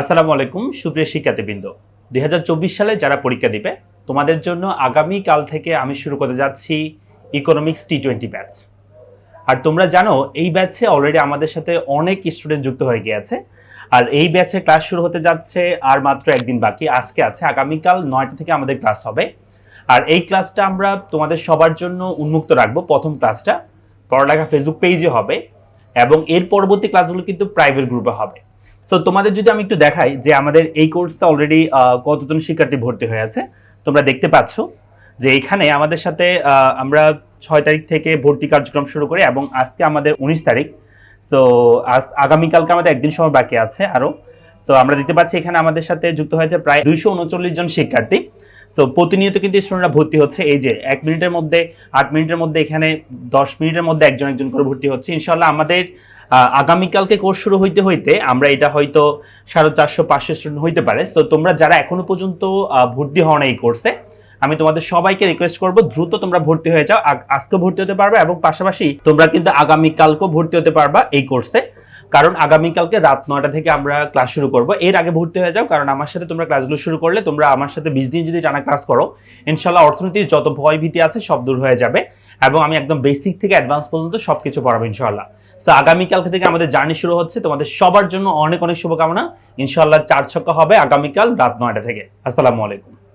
আসসালামু আলাইকুম, সুপ্রিয় শিক্ষার্থীবৃন্দ। দুই হাজার চব্বিশ সালে যারা পরীক্ষা দিবে, তোমাদের জন্য আগামী কাল থেকে আমি শুরু করতে যাচ্ছি ইকোনমিক্স টি টোয়েন্টি ব্যাচ আর তোমরা জানো, এই ব্যাচে অলরেডি আমাদের সাথে অনেক স্টুডেন্ট যুক্ত হয়ে গিয়েছে। আর এই ব্যাচে ক্লাস শুরু হতে যাচ্ছে আর মাত্র একদিন বাকি, আজকে আছে আগামীকাল নয়টা থেকে আমাদের ক্লাস হবে। আর এই ক্লাসটা আমরা তোমাদের সবার জন্য উন্মুক্ত রাখব, প্রথম ক্লাসটা পড়ালেখা ফেসবুক পেজে হবে এবং এর পরবর্তী ক্লাসগুলো কিন্তু প্রাইভেট গ্রুপে হবে। সো তোমাদের যদি আমি একটু দেখাই যে আমাদের এই কোর্সটা অলরেডি কতজন শিক্ষার্থী ভর্তি হয়ে আছে, তোমরা দেখতে পাচ্ছ যে এখানে আমাদের সাথে আমরা ছয় তারিখ থেকে ভর্তি কার্যক্রম শুরু করি এবং আজকে আমাদের উনিশ তারিখ। তো আজ আগামীকালকে আমাদের একদিন সময় বাকি আছে আরও। তো আমরা দেখতে পাচ্ছি এখানে আমাদের সাথে যুক্ত হয়েছে প্রায় দুইশো উনচল্লিশ জন শিক্ষার্থী। সো প্রতিনিয়ত কিন্তু স্টুডেন্টরা ভর্তি হচ্ছে। এই যে এক মিনিটের মধ্যে, আট মিনিটের মধ্যে এখানে দশ মিনিটের মধ্যে একজন একজন করে ভর্তি হচ্ছে। ইনশাল্লাহ আমাদের আগামীকালকে কোর্স শুরু হইতে হইতে আমরা এটা হয়তো সাড়ে চারশো, পাঁচশো স্টুডেন্ট হইতে পারে। তো তোমরা যারা এখনও পর্যন্ত ভর্তি হও না এই কোর্সে আমি তোমাদের সবাইকে রিকোয়েস্ট করব, দ্রুত তোমরা ভর্তি হয়ে যাও। আজকে ভর্তি হতে পারবে এবং পাশাপাশি তোমরা কিন্তু আগামীকালকেও ভর্তি হতে পারবা এই কোর্সে কারণ আগামীকালকে রাত নয়টা থেকে আমরা ক্লাস শুরু করব। এর আগে ভর্তি হয়ে যাও, কারণ আমার সাথে তোমরা ক্লাসগুলো শুরু করলে তোমরা আমার সাথে বিশ দিন যদি টানা ক্লাস করো, ইনশাল্লাহ অর্থনীতির যত ভয় ভীতি আছে সব দূর হয়ে যাবে। এবং আমি একদম বেসিক থেকে অ্যাডভান্স পর্যন্ত সব কিছু পড়াবো, ইনশাল্লাহ। তো আগামীকাল থেকে আমাদের জার্নি শুরু হচ্ছে। তোমাদের সবার জন্য অনেক অনেক শুভকামনা। ইনশাল্লাহ চার ছক্কা হবে আগামীকাল রাত নয়টা থেকে। আসসালামু আলাইকুম।